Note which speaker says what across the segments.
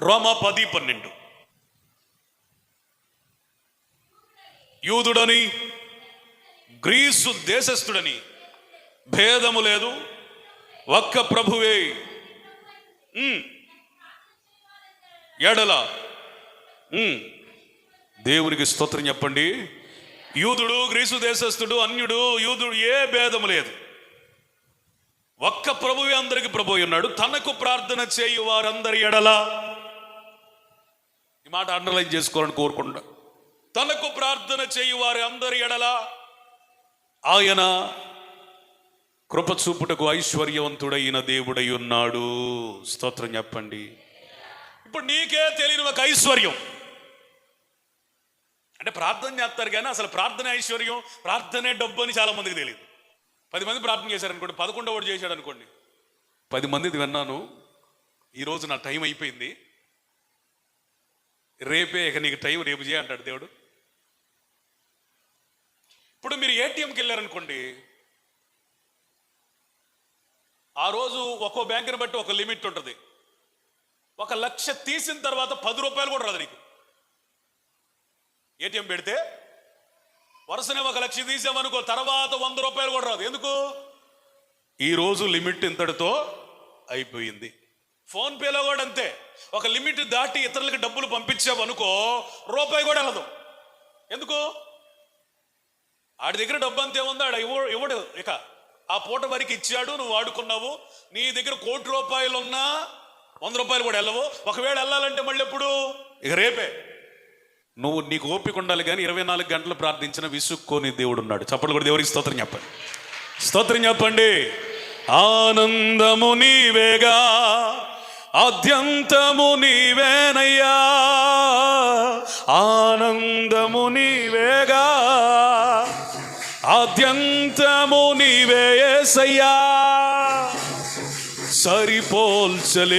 Speaker 1: రోమా పది పన్నెండు. యూదుడని గ్రీసు దేశస్థుడని భేదము లేదు. ఒక్క ప్రభువే ఎడల. ఉమ్. దేవునికి స్తోత్రం చెప్పండి. యూదుడు గ్రీసు దేశస్థుడు అన్యుడు యూదుడు ఏ భేదము లేదు. ఒక్క ప్రభువే అందరికి ప్రభు ఉన్నాడు. తనకు ప్రార్థన చేయు వారందరి ఎడల. మాట అండర్లైన్ చేసుకోవాలని కోరుకుంటా తనకు ప్రార్థన చేయు వారి అందరి ఎడల ఆయన కృపచూపుటకు ఐశ్వర్యవంతుడైన దేవుడై ఉన్నాడు. స్తోత్రం చెప్పండి. ఇప్పుడు నీకే తెలియని ఒక ఐశ్వర్యం. అంటే ప్రార్థన చేస్తారు కానీ అసలు ప్రార్థన ఐశ్వర్యం ప్రార్థనే డబ్బు అని చాలా మందికి తెలియదు. పది మంది ప్రార్థన చేశారనుకోండి పదకొండవ చేశాడు అనుకోండి పది మందిది విన్నాను ఈరోజు నా టైం అయిపోయింది. రేపే ఇక నీకు టైం రేపు చేయ అంటాడు దేవుడు. ఇప్పుడు మీరు ఏటీఎంకి వెళ్ళారనుకోండి ఆ రోజు ఒక్కో బ్యాంకుని బట్టి ఒక లిమిట్ ఉంటుంది. ఒక లక్ష తీసిన తర్వాత పది రూపాయలు కూడా రాదు నీకు. ఏటీఎం పెడితే వరుసనే ఒక లక్ష తీసామనుకో తర్వాత వంద రూపాయలు కూడా రాదు. ఎందుకు? ఈ రోజు లిమిట్ ఇంతటితో అయిపోయింది. ఫోన్ పేలో కూడా అంతే. ఒక లిమిట్ దాటి ఇతరులకు డబ్బులు పంపించావు అనుకో రూపాయి కూడా వెళ్ళదు. ఎందుకు? ఆడి దగ్గర డబ్బు అంతే ఉంది ఆడ ఇవ్వ ఇవ్వడు ఇక ఆ పూట వరకు ఇచ్చాడు నువ్వు వాడుకున్నావు. నీ దగ్గర కోటి రూపాయలు ఉన్నా వంద రూపాయలు కూడా వెళ్ళవు. ఒకవేళ వెళ్ళాలంటే మళ్ళీ ఎప్పుడు? ఇక రేపే. నువ్వు నీకు ఓపిక ఉండాలి కానీ ఇరవై నాలుగు గంటలు ప్రార్థించిన విసుక్కోని దేవుడు ఉన్నాడు. చప్పట్లు కూడా దేవుడికి స్తోత్రం చెప్పండి? స్తోత్రం చెప్పండి. ఆనందము నీవేగా. ఆద్యంతము నీవేనయ్యా. ఆనందము నీవేగా. ఆద్యంతము నీవేసయ్యా సరిపోల్చలేనయ్యా.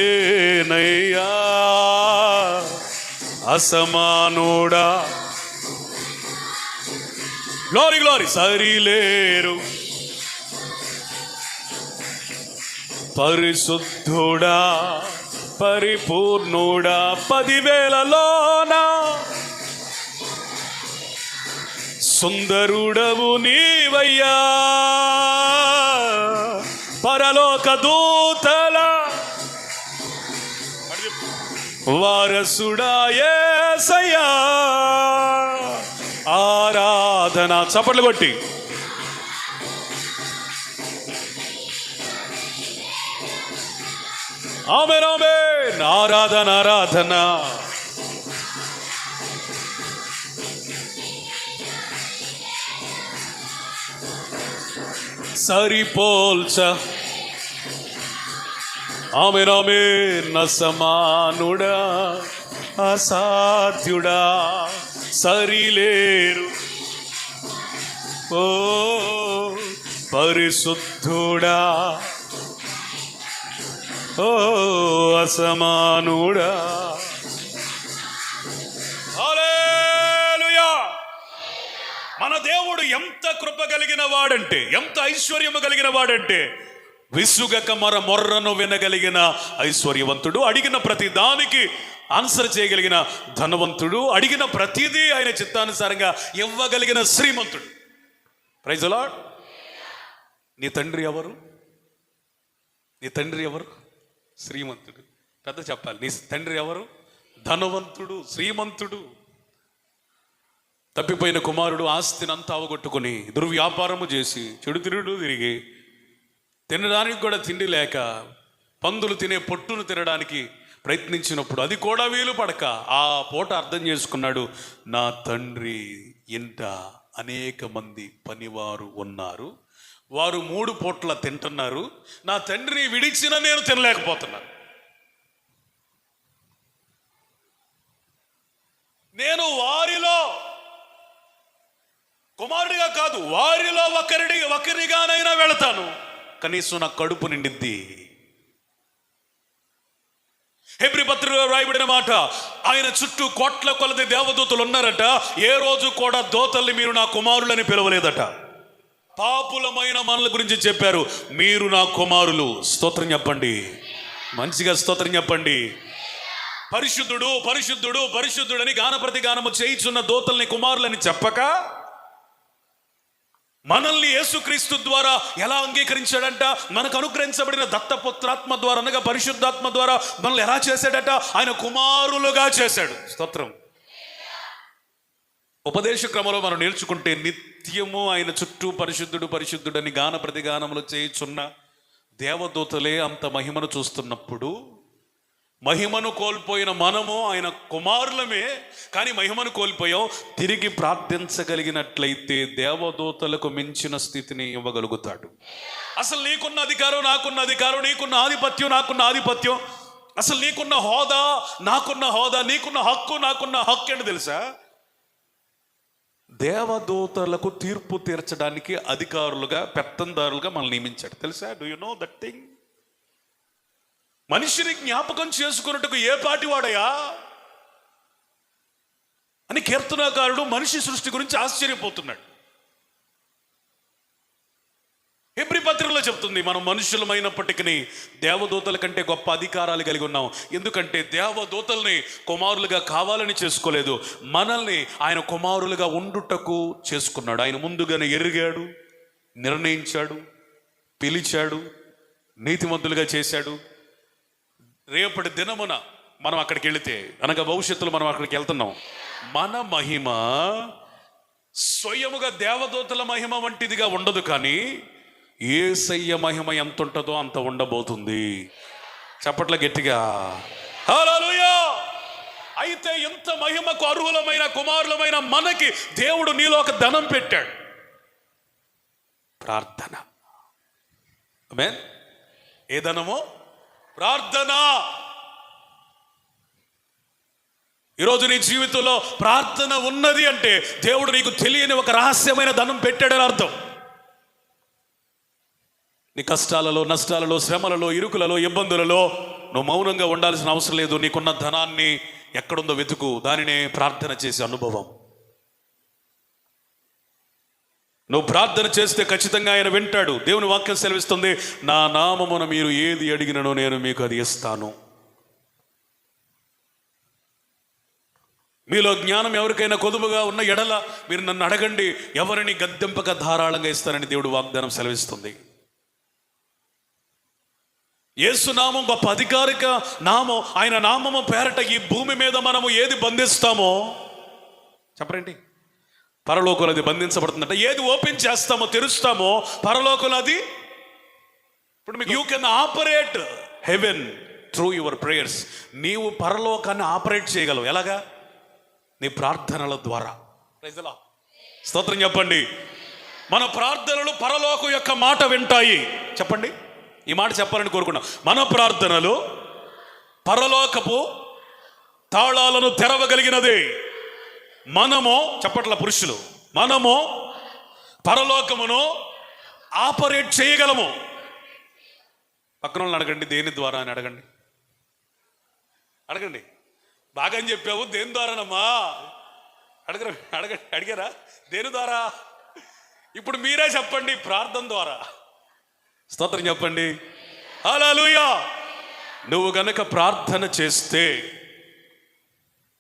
Speaker 1: అసమానుడా. Glory glory. సరిలేరు. పరిశుద్ధుడా. పరిపూర్ణుడా పదివేలలోన. సుందరుడవు నీవయ్యా. పరలోక దూతల. వారసుడా ఆరాధన చప్పట్లు కొట్టి. ఆమె ఆమె ఆరాధన ఆరాధన. సరిపోల్చ. ఆమె ఆమె నసమానుడా అసాధ్యుడా సరిలేరు. ఓ పరిశుద్ధుడా. ఓ అసమానుడా. మన దేవుడు ఎంత కృప కలిగిన వాడంటే ఎంత ఐశ్వర్యము కలిగిన వాడంటే విసుగక మర మొర్రను వినగలిగిన ఐశ్వర్యవంతుడు అడిగిన ప్రతి దానికి ఆన్సర్ చేయగలిగిన ధనవంతుడు అడిగిన ప్రతిదీ ఆయన చిత్తానుసారంగా ఇవ్వగలిగిన శ్రీమంతుడు. ప్రైజలా నీ తండ్రి ఎవరు? నీ తండ్రి ఎవరు? శ్రీమంతుడు. పెద్ద చెప్పాలి నీ తండ్రి ఎవరు? ధనవంతుడు శ్రీమంతుడు. తప్పిపోయిన కుమారుడు ఆస్తిని అంతా అవగొట్టుకుని దుర్వ్యాపారము చేసి చెడు తిరుగుడు తిరిగి తినడానికి కూడా తిండి లేక పందులు తినే పొట్టును తినడానికి ప్రయత్నించినప్పుడు అది కూడా వీలు పడక. ఆ పూట అర్థం చేసుకున్నాడు నా తండ్రి ఇంట అనేక మంది పనివారు ఉన్నారు. వారు మూడు పూట్ల తింటున్నారు. నా తండ్రిని విడిచిన నేను తినలేకపోతున్నాను నేను వారిలో కుమారుడిగా కాదు వారిలో ఒకరిడి ఒకరిగానైనా వెళతాను. కనీసం నా కడుపు నిండిద్ది. హెబ్రి పత్రికలో రాయబడిన మాట ఆయన చుట్టూ కోట్ల కొలది దేవదూతలు ఉన్నారట ఏ రోజు కూడా దోతల్ని మీరు నా కుమారులని పిలవలేదట. పాపులమైన మనల గురించి చెప్పారు. మీరు నా కుమారులు. స్తోత్రం చెప్పండి. మంచిగా స్తోత్రం చెప్పండి. పరిశుద్ధుడు పరిశుద్ధుడు పరిశుద్ధుడని గానప్రతి గానము చేయిచున్న దోతల్ని కుమారులని చెప్పక మనల్ని యేసుక్రీస్తు ద్వారా ఎలా అంగీకరించాడంట? మనకు అనుగ్రహించబడిన దత్తపుత్రాత్మ ద్వారా అనగా పరిశుద్ధాత్మ ద్వారా మనల్ని ఎలా చేశాడట? ఆయన కుమారులుగా చేశాడు. స్తోత్రం. ఉపదేశ క్రమంలో మనం నేర్చుకుంటే నిత్యము ఆయన చుట్టూ పరిశుద్ధుడు పరిశుద్ధుడని గాన ప్రతిగానములు చేయుచున్న దేవదూతలే అంత మహిమను చూస్తున్నప్పుడు మహిమను కోల్పోయిన మనము ఆయన కుమారులమే కానీ మహిమను కోల్పోయాం. తిరిగి ప్రార్థించగలిగినట్లయితే దేవదూతలకు మించిన స్థితిని ఇవ్వగలుగుతాడు. అసలు నీకున్న అధికారం నాకున్న అధికారం నీకున్న ఆధిపత్యం నాకున్న ఆధిపత్యం. అసలు నీకున్న హోదా నాకున్న హోదా నీకున్న హక్కు నాకున్న హక్కు ఏంటి తెలుసా? దేవదూతలకు తీర్పు తీర్చడానికి అధికారులుగా పెత్తందారులుగా మనల్ని నియమించాడు. తెలుసా? Do you know that thing మనిషిని జ్ఞాపకం చేసుకున్నట్టుకు ఏ పాటి వాడయా అని కీర్తనాకారుడు మనిషి సృష్టి గురించి ఆశ్చర్యపోతున్నాడు. హెబ్రి పత్రికలో చెప్తుంది మనం మనుషులమైనప్పటికీ దేవదూతల కంటే గొప్ప అధికారాలు కలిగి ఉన్నాం. ఎందుకంటే దేవదూతల్ని కుమారులుగా కావాలని చేసుకోలేదు. మనల్ని ఆయన కుమారులుగా ఉండుటకు చేసుకున్నాడు. ఆయన ముందుగానే ఎరిగాడు నిర్ణయించాడు పిలిచాడు నీతిమంతులుగా చేశాడు. రేపటి దినమున మనం అక్కడికి వెళితే అనగా భవిష్యత్తులో మనం అక్కడికి వెళ్తున్నాం. మన మహిమ స్వయముగా దేవదూతల మహిమ వంటిదిగా ఉండదు కానీ ఏసయ్య మహిమ ఎంత ఉంటుందో అంత ఉండబోతుంది. చప్పట్ల గట్టిగా. అయితే ఎంత మహిమకు అర్హులమైన కుమారులమైన మనకి దేవుడు నీలో ఒక ధనం పెట్టాడు. ప్రార్థన. ఆమేన్ ఏ ధనము? ప్రార్థన. ఈరోజు నీ జీవితంలో ప్రార్థన ఉన్నది అంటే దేవుడు నీకు తెలియని ఒక రహస్యమైన ధనం పెట్టాడని అర్థం. నీ కష్టాలలో నష్టాలలో శ్రమలలో ఇరుకులలో ఇబ్బందులలో నువ్వు మౌనంగా ఉండాల్సిన అవసరం లేదు. నీకున్న ధనాన్ని ఎక్కడుందో వెతుకు. దానినే ప్రార్థన చేసే అనుభవం. నువ్వు ప్రార్థన చేస్తే ఖచ్చితంగా ఆయన వింటాడు. దేవుని వాక్యం సెలవిస్తుంది నా నామమున మీరు ఏది అడిగిననో నేను మీకు అది ఇస్తాను. మీలో జ్ఞానం ఎవరికైనా కొదువుగా ఉన్న ఎడల మీరు నన్ను అడగండి. ఎవరిని గద్దెంపక ధారాళంగా ఇస్తానని దేవుడు వాగ్దానం సెలవిస్తుంది. యేసు నామం గొప్ప అధికారిక నామం. ఆయన నామము పేరట ఈ భూమి మీద మనము ఏది బంధిస్తామో చెప్పరేంటి పరలోకంలో అది బంధించబడుతుందంట. ఏది ఓపెన్ చేస్తామో తెరుస్తామో పరలోకంలో అది ఇప్పుడు మీకు you can operate heaven through your prayers నీవు పరలోకాన్ని ఆపరేట్ చేయగలవు. ఎలాగా? నీ ప్రార్థనల ద్వారా. Lord. స్తోత్రం చెప్పండి. మన ప్రార్థనలు పరలోకం యొక్క మాట వింటాయి. చెప్పండి. ఈ మాట చెప్పాలని కోరుకున్నాం. మన ప్రార్థనలు పరలోకపు తాళాలను తెరవగలిగినదే మనము చెప్పట్ల పురుషులు మనము పరలోకమును ఆపరేట్ చేయగలము. పక్కన వాళ్ళని అడగండి దేని ద్వారా అని అడగండి. అడగండి. బాగా అని చెప్పావు దేని ద్వారానమ్మా? అడగరు అడగ అడిగారా? దేని ద్వారా? ఇప్పుడు మీరే చెప్పండి ప్రార్థన ద్వారా. స్తోత్రం చెప్పండి. హల్లెలూయా. నువ్వు గనక ప్రార్థన చేస్తే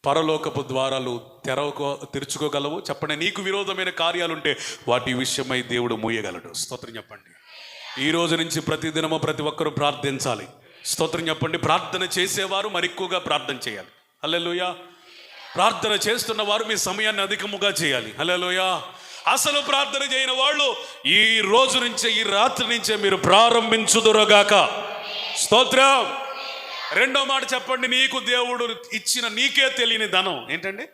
Speaker 1: పరలోకపు ద్వారాలు తెరవకో తెరుచుకోగలవు. చెప్పండి నీకు విరోధమైన కార్యాలుంటే వాటి విషయమై దేవుడు మూయగలడు. స్తోత్రం చెప్పండి. ఈ రోజు నుంచి ప్రతిదినము ప్రతి ఒక్కరూ ప్రార్థించాలి. స్తోత్రం చెప్పండి ప్రార్థన చేసేవారు మరి ఎక్కువగా ప్రార్థన చేయాలి. హలో ప్రార్థన చేస్తున్న వారు మీ సమయాన్ని అధికముగా చేయాలి. హలో అసలు ప్రార్థన చేయని వాళ్ళు ఈ రోజు నుంచే ఈ రాత్రి నుంచే మీరు ప్రారంభించుదురుగాక. స్తోత్రం. రెండో మాట చెప్పండి నీకు దేవుడు ఇచ్చిన నీకే తెలియని ధనం. ఏంటండి?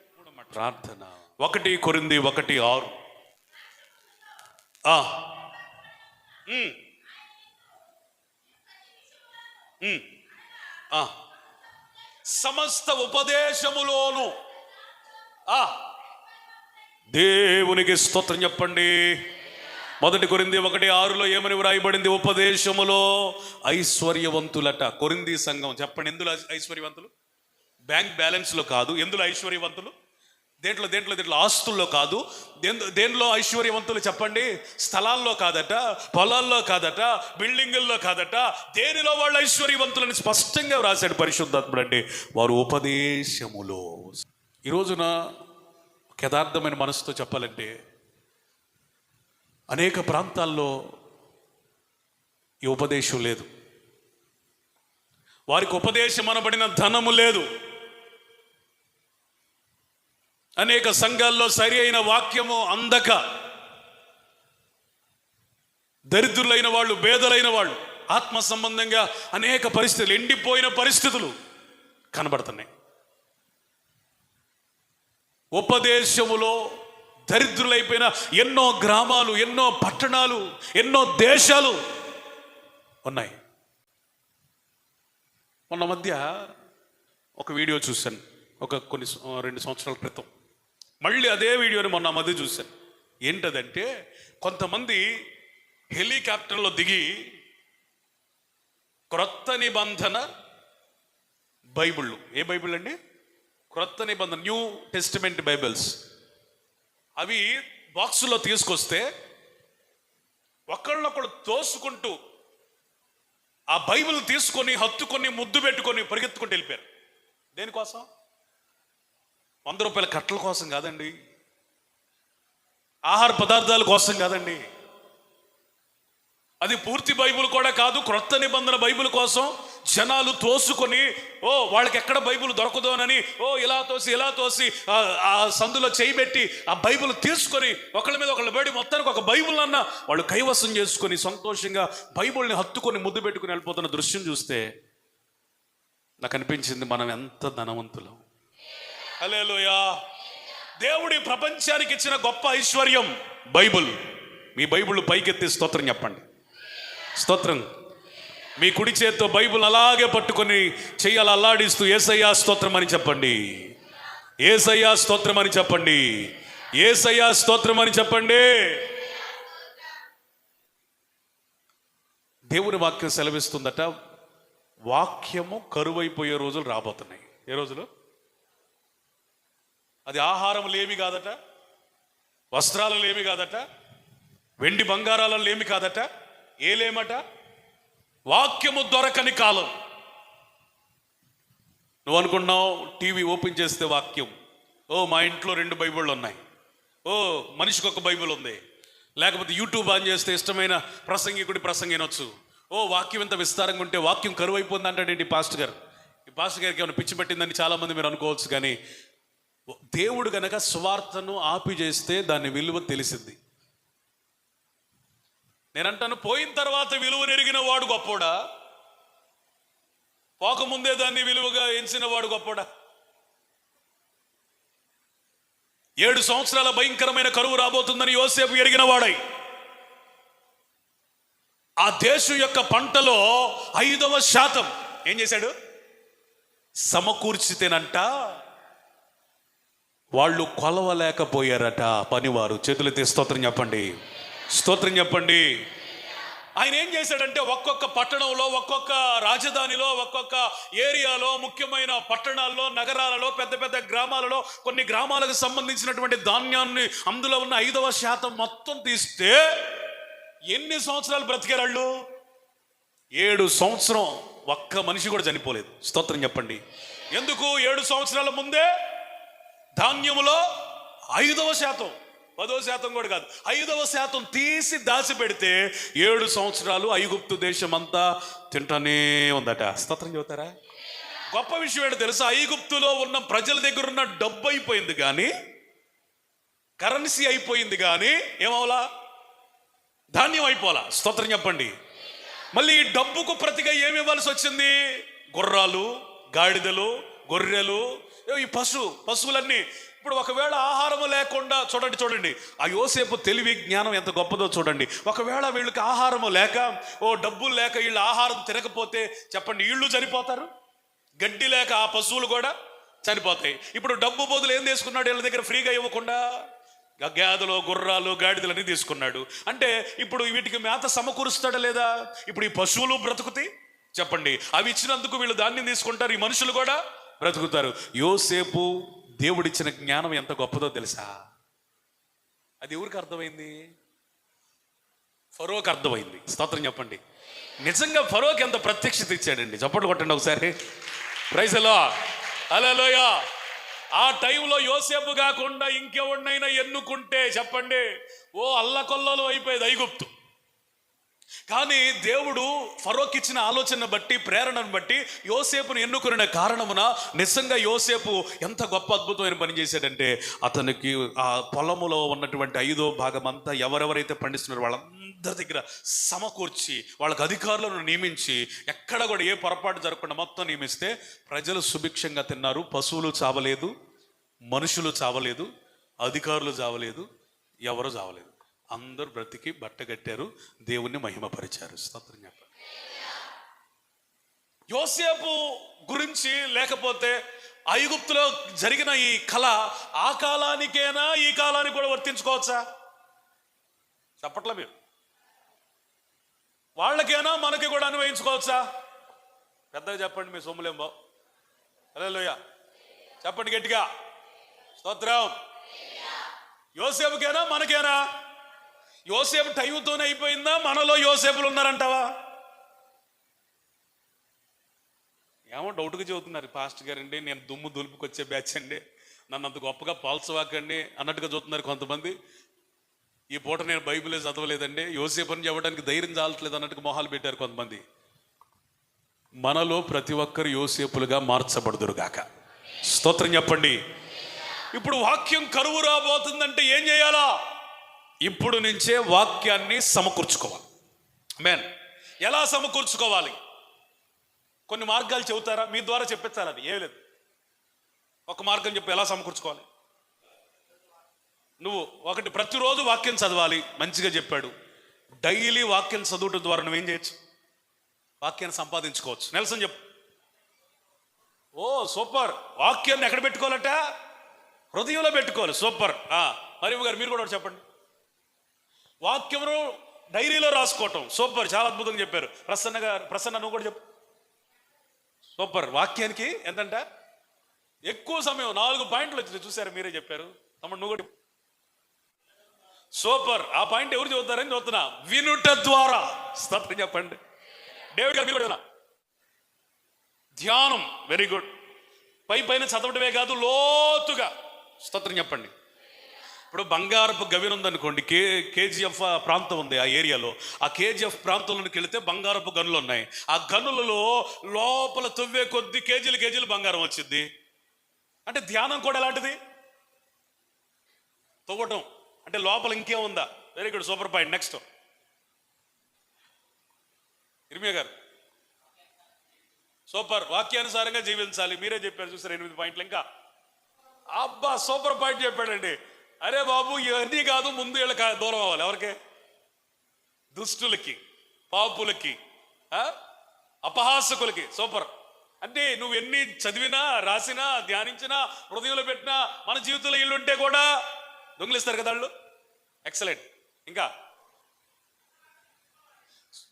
Speaker 1: ప్రార్థన. ఒకటి కొరింది ఒకటి ఆరు. ఆ. ఆ. సమస్త ఉపదేశములోను. ఆ. దేవునికి స్తోత్రం చెప్పండి. మొదటి కొరింది ఒకటి ఆరులో ఏమని వ్రాయబడింది ఉపదేశములో? ఐశ్వర్యవంతులట. కొరింది సంఘం. చెప్పండి ఎందులో ఐశ్వర్యవంతులు? బ్యాంక్ బ్యాలెన్స్లో కాదు. ఎందులో ఐశ్వర్యవంతులు? దేంట్లో దేంట్లో దేంట్లో? ఆస్తుల్లో కాదు. దేంట్లో దేనిలో ఐశ్వర్యవంతులు చెప్పండి? స్థలాల్లో కాదట పొలాల్లో కాదట బిల్డింగుల్లో కాదట. దేనిలో వాళ్ళు ఐశ్వర్యవంతులని స్పష్టంగా వ్రాశాడు పరిశుద్ధాత్ముడు అండి వారు ఉపదేశములో. ఈ రోజున ఒక యథార్థమైన మనసుతో చెప్పాలంటే అనేక ప్రాంతాల్లో ఈ ఉపదేశం లేదు. వారికి ఉపదేశం అనబడిన ధనము లేదు. అనేక సంఘాల్లో సరి అయిన వాక్యము అందక దరిద్రులైన వాళ్ళు బేదలైన వాళ్ళు ఆత్మ సంబంధంగా అనేక పరిస్థితులు ఎండిపోయిన పరిస్థితులు కనబడుతున్నాయి. ఉపదేశములో దరిద్రులైపోయిన ఎన్నో గ్రామాలు ఎన్నో పట్టణాలు ఎన్నో దేశాలు ఉన్నాయి. మొన్న మధ్య ఒక వీడియో చూశాను. ఒక కొన్ని రెండు సంవత్సరాల క్రితం. మళ్ళీ అదే వీడియోని మొన్న మధ్య చూశాను. ఏంటదంటే కొంతమంది హెలికాప్టర్లో దిగి క్రొత్త నిబంధన బైబిళ్ళు. ఏ బైబిల్ అండి క్రొత్త నిబంధన న్యూ టెస్టిమెంట్ బైబిల్స్ అవి బాక్సులో తీసుకొస్తే ఒకళ్ళొకళ్ళు తోసుకుంటూ ఆ బైబిల్ తీసుకొని హత్తుకొని ముద్దు పెట్టుకొని పరిగెత్తుకుంటూ వెళ్ళిపోయారు. దేనికోసం వంద రూపాయల కట్టల కోసం కాదండి. ఆహార పదార్థాల కోసం కాదండి. అది పూర్తి బైబిల్ కూడా కాదు క్రొత్త నిబంధన బైబిల్ కోసం జనాలు తోసుకొని ఓ వాళ్ళకి ఎక్కడ బైబిల్ దొరకదోనని ఓ ఇలా తోసి ఇలా తోసి ఆ, సందులో చేయి పెట్టి ఆ బైబిల్ తీసుకొని ఒకళ్ళ మీద ఒకళ్ళ బడి మొత్తానికి ఒక బైబిల్ అన్న వాళ్ళు కైవసం చేసుకొని సంతోషంగా బైబిల్ని హత్తుకొని ముద్దు పెట్టుకుని వెళ్ళిపోతున్న దృశ్యం చూస్తే నాకు అనిపించింది మనం ఎంత ధనవంతులం. హల్లెలూయా. దేవుడి ప్రపంచానికి ఇచ్చిన గొప్ప ఐశ్వర్యం బైబిల్. మీ బైబిల్ పైకెత్తి స్తోత్రం చెప్పండి. స్తోత్రం. మీ కుడి చేత్తో బైబిల్ అలాగే పట్టుకొని చెయ్యాలి అల్లాడిస్తూ ఏసయ్యా స్తోత్రం అని చెప్పండి. ఏసయ్యా స్తోత్రం అని చెప్పండి. ఏసయ్యా స్తోత్రం అని చెప్పండి. దేవుని వాక్యం సెలవిస్తుందట వాక్యము కరువైపోయే రోజులు రాబోతున్నాయి. ఏ రోజులు? అది ఆహారం లేమి కాదట? వస్త్రాలు లేమి కాదట? వెండి బంగారాలలో లేమి కాదట? ఏ లేమట? వాక్యము దొరకని కాలం. నువ్వు అనుకున్నావు టీవీ ఓపెన్ చేస్తే వాక్యం. ఓ మా ఇంట్లో రెండు బైబిళ్ళు ఉన్నాయి. ఓ మనిషికి ఒక బైబిల్ ఉంది. లేకపోతే యూట్యూబ్ ఆన్ చేస్తే ఇష్టమైన ప్రసంగికుడి ప్రసంగినొచ్చు ఓ వాక్యం ఎంత విస్తారంగా ఉంటే వాక్యం కరువు అయిపోయింది అంటాడేంటి పాస్టర్ గారు? ఈ పాస్టర్ గారికి ఏమైనా పిచ్చి పెట్టిందని చాలామంది మీరు అనుకోవచ్చు కానీ దేవుడు గనక స్వార్థను ఆపి చేస్తే దాని విలువ తెలిసింది నేనంటాను పోయిన తర్వాత విలువ నెరిగిన వాడు గొప్పోడా? పోకముందే దాన్ని విలువగా ఎంచిన వాడు గొప్పోడా? ఏడు సంవత్సరాల భయంకరమైన కరువు రాబోతుందని యోసేపు ఎరిగిన వాడై. ఆ దేశం యొక్క పంటలో ఐదవ శాతం ఏం చేశాడు? సమకూర్చితేనంట వాళ్ళు కొలవలేకపోయారట పనివారు. చేతులు స్తోత్రం చెప్పండి. స్తోత్రం చెప్పండి. ఆయన ఏం చేశాడంటే ఒక్కొక్క పట్టణంలో ఒక్కొక్క రాజధానిలో ఒక్కొక్క ఏరియాలో ముఖ్యమైన పట్టణాల్లో నగరాలలో పెద్ద పెద్ద గ్రామాలలో కొన్ని గ్రామాలకు సంబంధించినటువంటి ధాన్యాన్ని అందులో ఉన్న ఐదవ శాతం మొత్తం తీస్తే ఎన్ని సంవత్సరాలు బ్రతికారాళ్ళు ఏడు సంవత్సరం ఒక్క మనిషి కూడా చనిపోలేదు. స్తోత్రం చెప్పండి. ఎందుకు? ఏడు సంవత్సరాల ముందే ధాన్యములో ఐదవ శాతం. పదో శాతం కూడా కాదు. ఐదవ శాతం తీసి దాచిపెడితే ఏడు సంవత్సరాలు ఐగుప్తు దేశం అంతా తింటానే ఉందట. స్తోత్రం చెబుతారా? గొప్ప విషయం ఏంటో తెలుసా? ఐగుప్తులో ఉన్న ప్రజల దగ్గర ఉన్న డబ్బు అయిపోయింది కానీ కరెన్సీ అయిపోయింది కానీ ఏమవలా ధాన్యం అయిపోలా స్తోత్రం చెప్పండి. మళ్ళీ ఈ డబ్బుకు ప్రతిగా ఏమి ఇవ్వాల్సి వచ్చింది? గుర్రాలు గాడిదలు గొర్రెలు ఈ పశు పశువులన్నీ ఇప్పుడు ఒకవేళ ఆహారము లేకుండా చూడండి చూడండి. ఆ యోసేపు తెలివి జ్ఞానం ఎంత గొప్పదో చూడండి. ఒకవేళ వీళ్ళకి ఆహారము లేక ఓ డబ్బులు లేక వీళ్ళు ఆహారం తినకపోతే చెప్పండి వీళ్ళు చనిపోతారు? గడ్డి లేక ఆ పశువులు కూడా చనిపోతాయి. ఇప్పుడు డబ్బు బదులు ఏం తీసుకున్నాడు వీళ్ళ దగ్గర ఫ్రీగా ఇవ్వకుండా? గ- గుర్రాలు గుర్రాలు గాడిదలన్నీ తీసుకున్నాడు. అంటే ఇప్పుడు వీటికి మేత సమకూరుస్తాడా లేదా? ఇప్పుడు ఈ పశువులు బ్రతుకుతాయి? చెప్పండి. అవి ఇచ్చినందుకు వీళ్ళు ధాన్యం తీసుకుంటారు ఈ మనుషులు కూడా బ్రతుకుతారు. యోసేపు దేవుడిచ్చిన జ్ఞానం ఎంత గొప్పదో తెలుసా? అది ఎవరికి అర్థమైంది? ఫరోకి అర్థమైంది. స్తోత్రం చెప్పండి. నిజంగా ఫరోకి ఎంత ప్రత్యక్షత ఇచ్చాడండి? చప్పట్లు కొట్టండి ఒకసారి. ప్రైజలో అలలోయ ఆ టైంలో యోసేపు కాకుండా ఇంకెవడినైనా ఎన్నుకుంటే చెప్పండి. ఓ అల్లకొల్లలో అయిపోయేది ఐగుప్తు. కానీ దేవుడు ఫరోకి ఇచ్చిన ఆలోచన బట్టి ప్రేరణను బట్టి యోసేపును ఎన్నుకున్న కారణమున నిజంగా యోసేపు ఎంత గొప్ప అద్భుతమైన పని చేశాడంటే అతనికి ఆ పొలములో ఉన్నటువంటి ఐదో భాగం అంతా ఎవరెవరైతే పండిస్తున్నారో వాళ్ళందరి దగ్గర సమకూర్చి వాళ్ళకి అధికారులను నియమించి ఎక్కడ కూడా ఏ పొరపాటు జరగకుండా మొత్తం నియమిస్తే ప్రజలు సుభిక్షంగా తిన్నారు. పశువులు చావలేదు మనుషులు చావలేదు అధికారులు చావలేదు ఎవరు చావలేదు. అందరూ బ్రతికి బట్ట కట్టారు దేవుణ్ణి మహిమపరిచారు. స్తోత్రం చెప్పండి. యోసేపు గురించి లేకపోతే ఐగుప్తులో జరిగిన ఈ కళ ఆ కాలానికేనా ఈ కాలానికి కూడా వర్తించుకోవచ్చా? చెప్పట్లే మీరు. వాళ్ళకేనా మనకి కూడా అన్వయించుకోవచ్చా? పెద్దగా చెప్పండి మీ సొమ్ములేంబో బావు చెప్పండి గట్టిగా. స్తోత్రం. యోసేపుకైనా మనకేనా? యోసేపు టైంతోనే అయిపోయిందా? మనలో యోసేపులు ఉన్నారంటావా? ఏమో డౌట్గా చెబుతున్నారు పాస్ట్ గారండి. నేను దుమ్ము దులుపుకొచ్చే బ్యాచ్ అండి. నన్ను అంత గొప్పగా పాల్చవాకండి అన్నట్టుగా చూస్తున్నారు కొంతమంది. ఈ పూట నేను బైబిలే చదవలేదండి. యోసేపుని చెప్పడానికి ధైర్యం చాలట్లేదు అన్నట్టుగా మొహాలు పెట్టారు కొంతమంది. మనలో ప్రతి ఒక్కరు యోసేపులుగా మార్చబడుదురు గాక. స్తోత్రం చెప్పండి. ఇప్పుడు వాక్యం కరువు రాబోతుందంటే ఏం చేయాలా? ఇప్పుడు నుంచే వాక్యాన్ని సమకూర్చుకోవాలి. మేన్ ఎలా సమకూర్చుకోవాలి? కొన్ని మార్గాలు చెబుతారా? మీ ద్వారా చెప్పించాలి అది? ఏం లేదు. ఒక మార్గం చెప్పి ఎలా సమకూర్చుకోవాలి? నువ్వు ఒకటి ప్రతిరోజు వాక్యం చదవాలి మంచిగా చెప్పాడు. డైలీ వాక్యం చదువుట ద్వారా నువ్వేం చేయొచ్చు? వాక్యాన్ని సంపాదించుకోవచ్చు. నెలసన్ చెప్పు. ఓ సూపర్. వాక్యాన్ని ఎక్కడ పెట్టుకోవాలట? హృదయంలో పెట్టుకోవాలి. సూపర్. ఆ, గారు మీరు కూడా ఒకటి చెప్పండి. వాక్యంలో డైరీలో రాసుకోవటం. సూపర్. చాలా అద్భుతంగా చెప్పారు. ప్రసన్న గారు ప్రసన్న నువ్వు కూడా చెప్పు. సూపర్. వాక్యానికి ఎంతంట? ఎక్కువ సమయం నాలుగు పాయింట్లు వచ్చింది. చూసారు మీరే చెప్పారు. తమ్ముడు నువ్వు కూడా సూపర్. ఆ పాయింట్ ఎవరు చదువుతారని చదువుతున్నా. వినుట ద్వారా. స్తత్వం చెప్పండి. డేవిడ్ గారు కూడా ధ్యానం. Very good. పై పైన చదవటమే కాదు లోతుగా. స్తోత్రం చెప్పండి. ఇప్పుడు బంగారపు గవిన ఉందనుకోండి కే కేజీఎఫ్ ప్రాంతం ఉంది ఆ ఏరియాలో. ఆ కేజీఎఫ్ ప్రాంతంలోకి వెళితే బంగారపు గనులు ఉన్నాయి. ఆ గనులలో లోపల తవ్వే కొద్ది కేజీలు కేజీలు బంగారం వచ్చింది అంటే ధ్యానం కూడా ఎలాంటిది? తవ్వటం. అంటే లోపల ఇంకేముందా very good super point next Irmiya గారు. సూపర్ వాక్యానుసారంగా జీవించాలి. మీరే చెప్పారు చూసారు ఎనిమిది పాయింట్లు. ఇంకా? అబ్బా సూపర్ పాయింట్ చెప్పాడండి. అరే బాబు ఇవన్నీ కాదు ముందు వీళ్ళకి దూరం అవ్వాలి. ఎవరికి? దుష్టులకి పాపులకి ఆ? అపహాసకులకి. సూపర్. అంటే నువ్వు ఎన్ని చదివినా రాసినా ధ్యానించినా హృదయంలో పెట్టినా మన జీవితంలో ఇల్లు ఉంటే కూడా దొంగిలిస్తారు కదా వాళ్ళు? ఎక్సలెంట్ ఇంకా?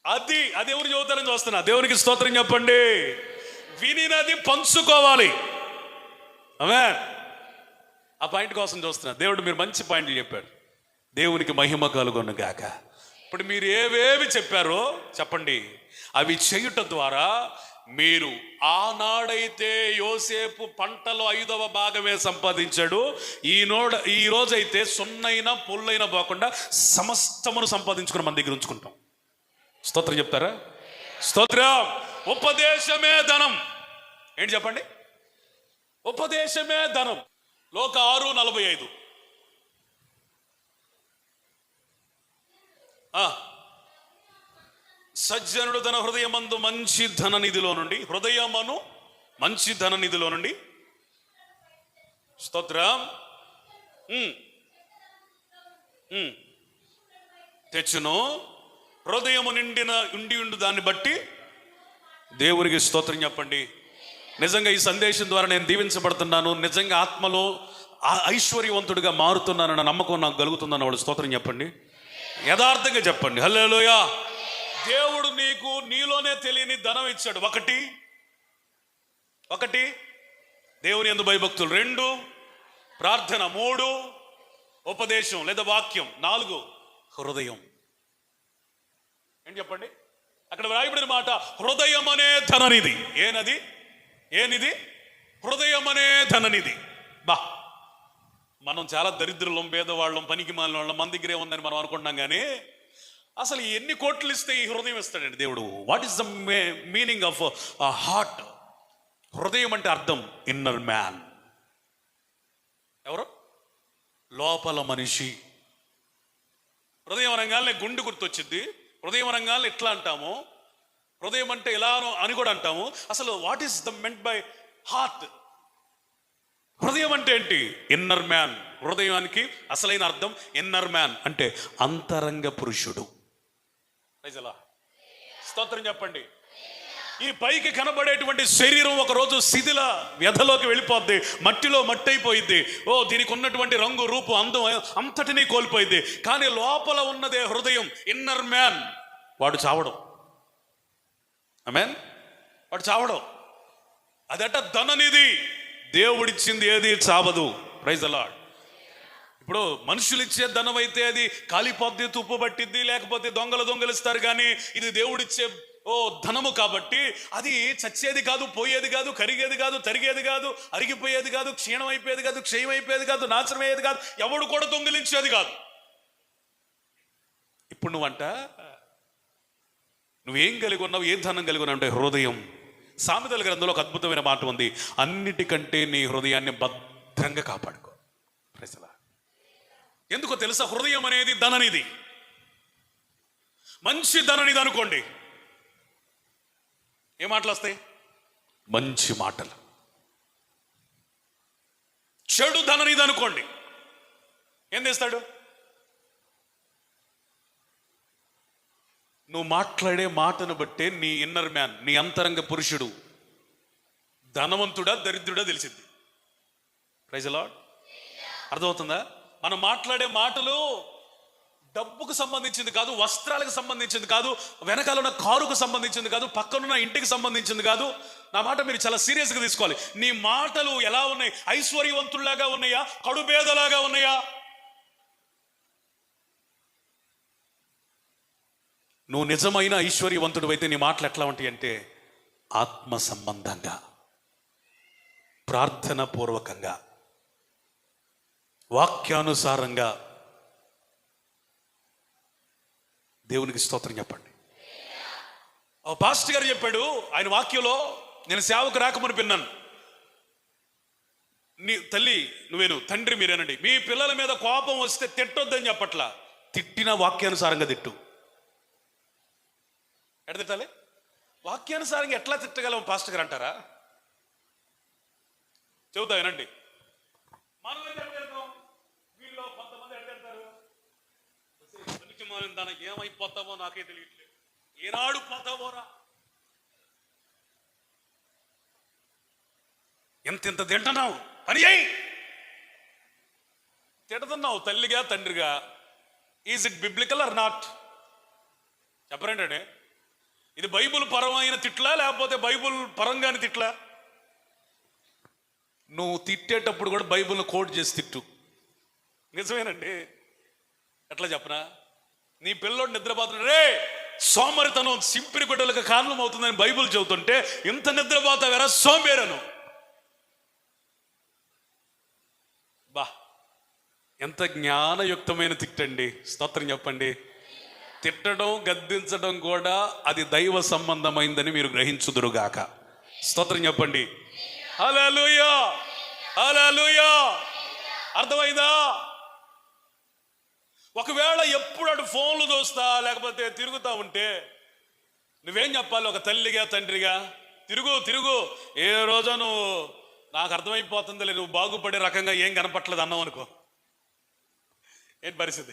Speaker 1: అది అది ఎవరు చదువుతారని చూస్తున్నా. దేవునికి స్తోత్రం చెప్పండి. వినినది పంచుకోవాలి. అవే ఆ పాయింట్ కోసం చూస్తున్నా. దేవుడు మీరు మంచి పాయింట్లు చెప్పాడు. దేవునికి మహిమ కలుగొను గాక. ఇప్పుడు మీరు ఏవేవి చెప్పారో చెప్పండి. అవి చేయుట ద్వారా మీరు ఆనాడైతే యోసేపు పంటలో ఐదవ భాగమే సంపాదించాడు. ఈ నోడ ఈ రోజైతే సున్నైనా పొల్లైనా పోకుండా సమస్తమును సంపాదించుకుని మన దగ్గర ఉంచుకుంటాం. స్తోత్రం చెప్తారా? స్తోత్రం. ఉపదేశమే ధనం. ఏంటి చెప్పండి? ఉపదేశమే ధనం. లోక ఆరు నలభై ఐదు. ఆ. సజ్జనుడు తన హృదయమందు మంచి ధన నిధిలో నుండి హృదయమను మంచి ధన నిధిలో నుండి. స్తోత్రం. తెచ్చును. హృదయము నిండిన ఉండి ఉండు దాన్ని బట్టి దేవునికి స్తోత్రం చెప్పండి. నిజంగా ఈ సందేశం ద్వారా నేను దీవించబడుతున్నాను. నిజంగా ఆత్మలో ఐశ్వర్యవంతుడిగా మారుతున్నానన్న నమ్మకం నాకు కలుగుతుందన్న వాళ్ళు స్తోత్రం చెప్పండి. యథార్థంగా చెప్పండి. హల్లేలోయ. దేవుడు నీకు నీలోనే తెలియని ధనం ఇచ్చాడు. ఒకటి. ఒకటి. దేవుని ఎందు భయభక్తులు. రెండు. ప్రార్థన. మూడు. ఉపదేశం లేదా వాక్యం. నాలుగు. హృదయం. ఏంటి చెప్పండి? అక్కడ వ్రాయబడిన మాట హృదయం అనే ధననిది ఏనది? ఏనిది? హృదయం అనే ధననిధి. బా. మనం చాలా దరిద్రులం పేదవాళ్ళం పనికి మాలిన వాళ్ళం మన దగ్గరే ఉందని మనం అనుకుంటున్నాం కానీ అసలు ఎన్ని కోట్లు ఇస్తే ఈ హృదయం ఇస్తాడండి దేవుడు? What is the meaning of heart హృదయం అంటే అర్థం ఇన్నర్ మ్యాన్ ఎవరు? లోపల మనిషి. హృదయం అనగానే గుండె గుర్తొచ్చింది హృదయం అనగానే ఎట్లా అంటాము? హృదయం అంటే ఎలా అని కూడా అంటాము. అసలు what is the meant by heart హృదయం అంటే ఏంటి? ఇన్నర్ మ్యాన్ హృదయానికి అసలైన అర్థం ఇన్నర్ మ్యాన్ అంటే అంతరంగ పురుషుడు. ప్రజలా స్తోత్రం చెప్పండి. ఈ పైకి కనబడేటువంటి శరీరం ఒకరోజు శిథిల వ్యధలోకి వెళ్ళిపోద్ది. మట్టిలో మట్టి అయిపోయింది ఓ దీనికి ఉన్నటువంటి రంగు రూపు అందం అంతటినీ కోల్పోయింది కానీ లోపల ఉన్నదే హృదయం ఇన్నర్ మ్యాన్ వాడు చావడం. ఆమెన్ వాడు చావడం. అదట ధననిధి. దేవుడిచ్చింది ఏది చావదు. ప్రైజ్ అలాడ్ ఇప్పుడు మనుషులు ఇచ్చే ధనం అయితే అది కాలిపోద్ది తుప్పు పట్టిద్ది లేకపోతే దొంగలు దొంగలిస్తారు కానీ ఇది దేవుడిచ్చే ఓ ధనము కాబట్టి అది చచ్చేది కాదు పోయేది కాదు కరిగేది కాదు తరిగేది కాదు అరిగిపోయేది కాదు క్షీణం అయిపోయేది కాదు క్షయం అయిపోయేది కాదు నాశనం అయ్యేది కాదు ఎవడు కూడా దొంగిలించేది కాదు. ఇప్పుడు నువ్వంట నువ్వేం కలిగి ఉన్నావు ఏ ధనం కలిగి ఉన్నావు అంటే హృదయం. సామెతల గ్రంథంలో ఒక అద్భుతమైన మాట ఉంది. అన్నిటికంటే నీ హృదయాన్ని భద్రంగా కాపాడుకో. ప్రజల ఎందుకో తెలుసా? హృదయం అనేది ధననిది మంచి ధననిది అనుకోండి. ఏ మాటలు వస్తాయి? మంచి మాటలు. చెడు ధననిది అనుకోండి. ఏం చేస్తాడు? నువ్వు మాట్లాడే మాటను బట్టే నీ ఇన్నర్ మ్యాన్ నీ అంతరంగ పురుషుడు. ధనవంతుడా దరిద్రుడా తెలిసింది ప్రైజ్ ప్రైజలాడ్ అర్థమవుతుందా? మనం మాట్లాడే మాటలు డబ్బుకు సంబంధించింది కాదు వస్త్రాలకు సంబంధించింది కాదు వెనకాల ఉన్న కారుకు సంబంధించింది కాదు పక్కనున్న ఇంటికి సంబంధించింది కాదు. నా మాట మీరు చాలా సీరియస్గా తీసుకోవాలి. నీ మాటలు ఎలా ఉన్నాయి? ఐశ్వర్యవంతుల్లాగా ఉన్నాయా? కడుబేదలాగా ఉన్నాయా? నువ్వు నిజమైన ఐశ్వర్యవంతుడు అయితే నీ మాటలు ఎట్లా ఉంటాయి అంటే ఆత్మ సంబంధంగా ప్రార్థన పూర్వకంగా వాక్యానుసారంగా దేవునికి స్తోత్రం చెప్పండి. ఓ పాస్టర్ గారు చెప్పాడు ఆయన వాక్యంలో నేను సేవకు రాకమని విన్నాను. నీ తల్లి నువ్వేను తండ్రి మీరేనండి. మీ పిల్లల మీద కోపం వస్తే తిట్టొద్దని చెప్పట్లా. తిట్టిన వాక్యానుసారంగా తిట్టు. ఎడ తిట్టాలి వాక్యానుసారంగా ఎట్లా తిట్టగలం పాస్టర్ గారు అంటారా? చెబుతా వినండి. మనం వీళ్ళు కొంతమంది దానికి ఏమైపోతామో నాకే తెలియట్లేదు. ఏనాడు పోతామోరా ఎంత ఇంత తింటున్నావు? పని చేయి. తిడుతున్నావు తల్లిగా తండ్రిగా. Is it biblical or not చెప్పరండి ఇది బైబుల్ పరమైన తిట్లా లేకపోతే బైబుల్ పరంగాని తిట్లా? నువ్వు తిట్టేటప్పుడు కూడా బైబుల్ని కోట్ చేసి తిట్టు. నిజమేనండి. ఎట్లా చెప్పనా? నీ పిల్లోడు నిద్రపోతున్నాడు. రే సోమరితనం సింపిరి బిడ్డలకు కారణం అవుతుందని బైబుల్ చెబుతుంటే ఇంత నిద్రపోతావేరా సోమేరను? బా ఎంత జ్ఞానయుక్తమైన తిట్టండి. స్తోత్రం చెప్పండి. తిట్టడం గద్దించడం కూడా అది దైవ సంబంధమైందని మీరు గ్రహించుదురుగాక. స్తోత్రం చెప్పండి. హల్లెలూయా! హల్లెలూయా! అర్థమైందా? ఒకవేళ ఎప్పుడు అటు ఫోన్లు చూస్తా లేకపోతే తిరుగుతా ఉంటే నువ్వేం చెప్పాలి ఒక తల్లిగా తండ్రిగా? తిరుగు తిరుగు. ఏ రోజో నువ్వు నాకు అర్థమైపోతుందిలే నువ్వు బాగుపడే రకంగా ఏం కనపట్లేదు అన్నావు అనుకో. ఏంటి పరిస్థితి?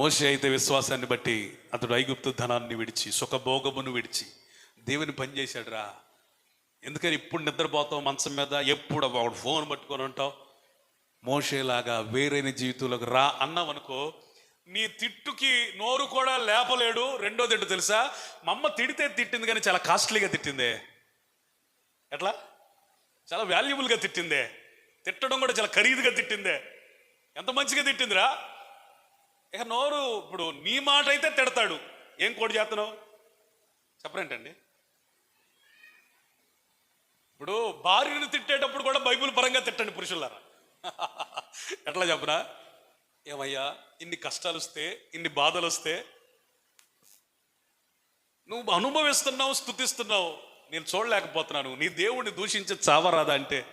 Speaker 1: మోసే అయితే విశ్వాసాన్ని బట్టి అతడు ఐగుప్తు ధనాన్ని విడిచి సుఖభోగమును విడిచి దేవుని పని చేశాడు రా ఎందుకని ఇప్పుడు నిద్రపోతావు మంచం మీద? ఎప్పుడు వాడు ఫోన్ పట్టుకొని ఉంటావు? మోషేలాగా వేరైన జీవితంలోకి రా అన్నావు అనుకో నీ తిట్టుకి నోరు కూడా లేపలేడు. రెండో తిట్టు తెలుసా? మా అమ్మ తిడితే తిట్టింది కానీ చాలా కాస్ట్లీగా తిట్టిందే. ఎట్లా? చాలా వాల్యుబుల్గా తిట్టిందే. తిట్టడం కూడా చాలా ఖరీదుగా తిట్టిందే. ఎంత మంచిగా తిట్టిందిరా? ఇక నోరు ఇప్పుడు నీ మాట అయితే తిడతాడు. ఏం కోడి చేస్తున్నావు చెప్పరేంటండి? ఇప్పుడు భార్యను తిట్టేటప్పుడు కూడా బైబిల్ పరంగా తిట్టండి పురుషులారా. ఎట్లా చెప్పరా? ఏమయ్యా ఇన్ని కష్టాలు వస్తే ఇన్ని బాధలు వస్తే నువ్వు అనుభవిస్తున్నావు స్థుతిస్తున్నావు నేను చూడలేకపోతున్నాను. నీ దేవుణ్ణి దూషించి చావరాదా అంటే?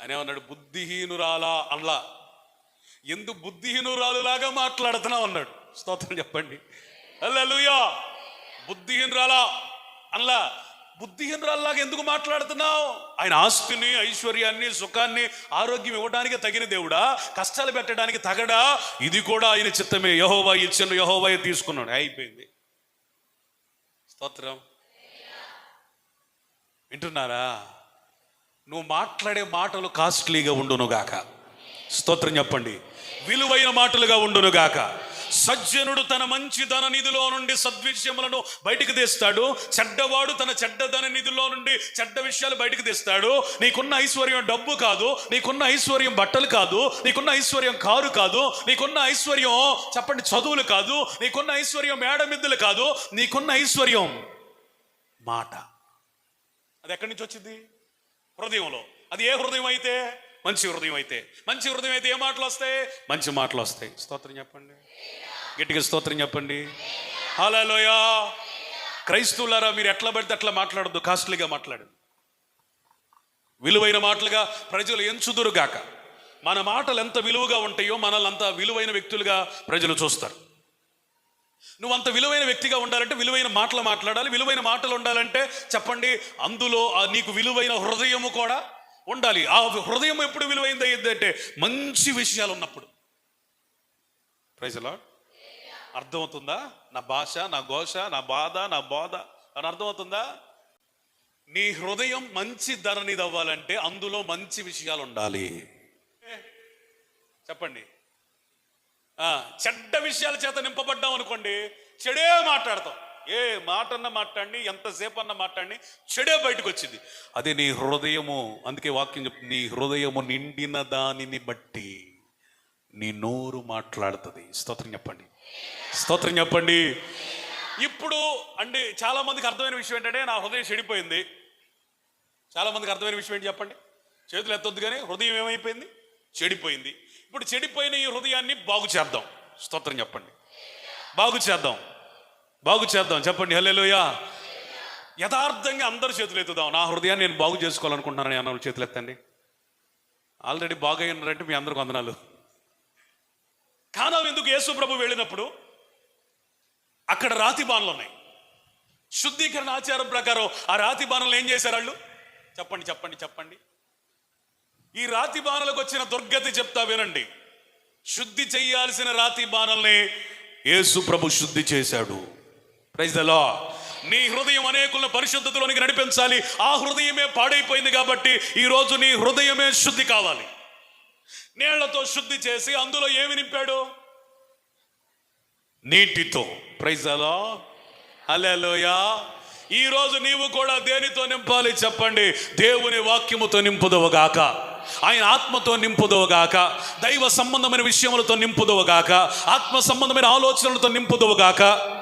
Speaker 1: అనేమన్నాడు బుద్ధిహీనురాలా అల్లా. ఎందు బుద్ధిహీనురాలులాగా మాట్లాడుతున్నావు అన్నాడు. స్తోత్రం చెప్పండి. అల్లెలుయా బుద్ధిహీనురాలా? అల్లా బుద్ధిహీనురాల్లాగా ఎందుకు మాట్లాడుతున్నావు? ఆయన ఆస్తిని ఐశ్వర్యాన్ని సుఖాన్ని ఆరోగ్యం ఇవ్వడానికి తగిన దేవుడా? కష్టాలు పెట్టడానికి తగడా? ఇది కూడా ఆయన చిత్తమే. యహోవా ఇచ్చిన యహోవా తీసుకున్నాడు. అయిపోయింది. స్తోత్రం. వింటున్నారా? నువ్వు మాట్లాడే మాటలు కాస్ట్లీగా ఉండునుగాక. స్తోత్రం చెప్పండి. విలువైన మాటలుగా ఉండునుగాక. సజ్జనుడు తన మంచి ధన నిధిలో నుండి సద్విషయములను బయటికి తీస్తాడు. చెడ్డవాడు తన చెడ్డ ధన నిధిలో నుండి చెడ్డ విషయాలు బయటికి తీస్తాడు. నీకున్న ఐశ్వర్యం డబ్బు కాదు నీకున్న ఐశ్వర్యం బట్టలు కాదు నీకున్న ఐశ్వర్యం కారు కాదు నీకున్న ఐశ్వర్యం చెప్పండి చదువులు కాదు నీకున్న ఐశ్వర్యం మేడమిద్దులు కాదు నీకున్న ఐశ్వర్యం మాట. అది ఎక్కడి నుంచి వచ్చింది? హృదయంలో. అది ఏ హృదయం అయితే? మంచి హృదయం అయితే మంచి హృదయం అయితే ఏ మాటలు వస్తాయి? మంచి మాటలు వస్తాయి. స్తోత్రం చెప్పండి. గట్టిగా స్తోత్రం చెప్పండి. హలోయా క్రైస్తవులారా మీరు ఎట్లా పడితే అట్లా మాట్లాడద్దు కాస్ట్లీగా మాట్లాడు విలువైన మాటలుగా ప్రజలు ఎంచుదురుగాక. మన మాటలు ఎంత విలువగా ఉంటాయో మనల్ని అంత విలువైన వ్యక్తులుగా ప్రజలు చూస్తారు. నువ్వు అంత విలువైన వ్యక్తిగా ఉండాలంటే విలువైన మాటలు మాట్లాడాలి విలువైన మాటలు ఉండాలంటే చెప్పండి అందులో నీకు విలువైన హృదయము కూడా ఉండాలి. ఆ హృదయం ఎప్పుడు విలువైంది అయ్యిందంటే మంచి విషయాలు ఉన్నప్పుడు. ప్రైజలా అర్థమవుతుందా? నా భాష నా ఘోష నా బాధ నా బోధ అని అర్థమవుతుందా? నీ హృదయం మంచి ధరనిది అవ్వాలంటే అందులో మంచి విషయాలు ఉండాలి. చెప్పండి. చెడ్డ విషయాల చేత నింపబడ్డాం అనుకోండి చెడే మాట్లాడతాం. ఏ మాట అన్న మాట్లాడి ఎంతసేపు అన్న మాట్లాడి చెడే బయటకు వచ్చింది అదే నీ హృదయము అందుకే వాక్యం చెప్తుంది నీ హృదయము నిండిన దానిని బట్టి నీ నోరు మాట్లాడుతుంది. స్తోత్రం చెప్పండి. స్తోత్రం చెప్పండి. ఇప్పుడు అంటే చాలా మందికి అర్థమైన విషయం ఏంటంటే నా హృదయం చెడిపోయింది. చాలా మందికి అర్థమైన విషయం ఏంటి చెప్పండి? చేతులు ఎత్తొద్దు కానీ హృదయం ఏమైపోయింది? చెడిపోయింది. ఇప్పుడు చెడిపోయిన ఈ హృదయాన్ని బాగు చేద్దాం. స్తోత్రం చెప్పండి. బాగు చేద్దాం. బాగు చేద్దాం. చెప్పండి హల్లెలూయా. యథార్థంగా అందరు చేతులు ఎత్తుదాం. నా హృదయాన్ని నేను బాగు చేసుకోవాలనుకుంటున్నాను అన్న చేతులు ఎత్తండి. ఆల్రెడీ బాగా ఉన్నారంటే మీ అందరికి వందనాలు. కానా ఎందుకు యేసు ప్రభు వెళ్ళినప్పుడు? అక్కడ రాతి బాణలు ఉన్నాయి. శుద్ధీకరణ ఆచారం ప్రకారం ఆ రాతి బాణలు ఏం చేశారు వాళ్ళు? చెప్పండి చెప్పండి చెప్పండి. ఈ రాతి బాణలకు వచ్చిన దుర్గతి చెప్తా వినండి. శుద్ధి చేయాల్సిన రాతి బాణల్ని యేసు ప్రభు శుద్ధి చేశాడు. ప్రైజ్ ద లా నీ హృదయం అనేకుల పరిశుద్ధతలోనికి నడిపించాలి. ఆ హృదయమే పాడైపోయింది కాబట్టి ఈ రోజు నీ హృదయమే శుద్ధి కావాలి. నీళ్ళతో శుద్ధి చేసి అందులో ఏమి నింపాడు? నీటితో. ప్రైజ్ అలా అలెలోయా ఈరోజు నీవు కూడా దేనితో నింపాలి చెప్పండి? దేవుని వాక్యముతో నింపుదవగాక. ఆయన ఆత్మతో నింపుదవగాక. దైవ సంబంధమైన విషయములతో నింపుదవగాక. ఆత్మ సంబంధమైన ఆలోచనలతో నింపుదవగాక.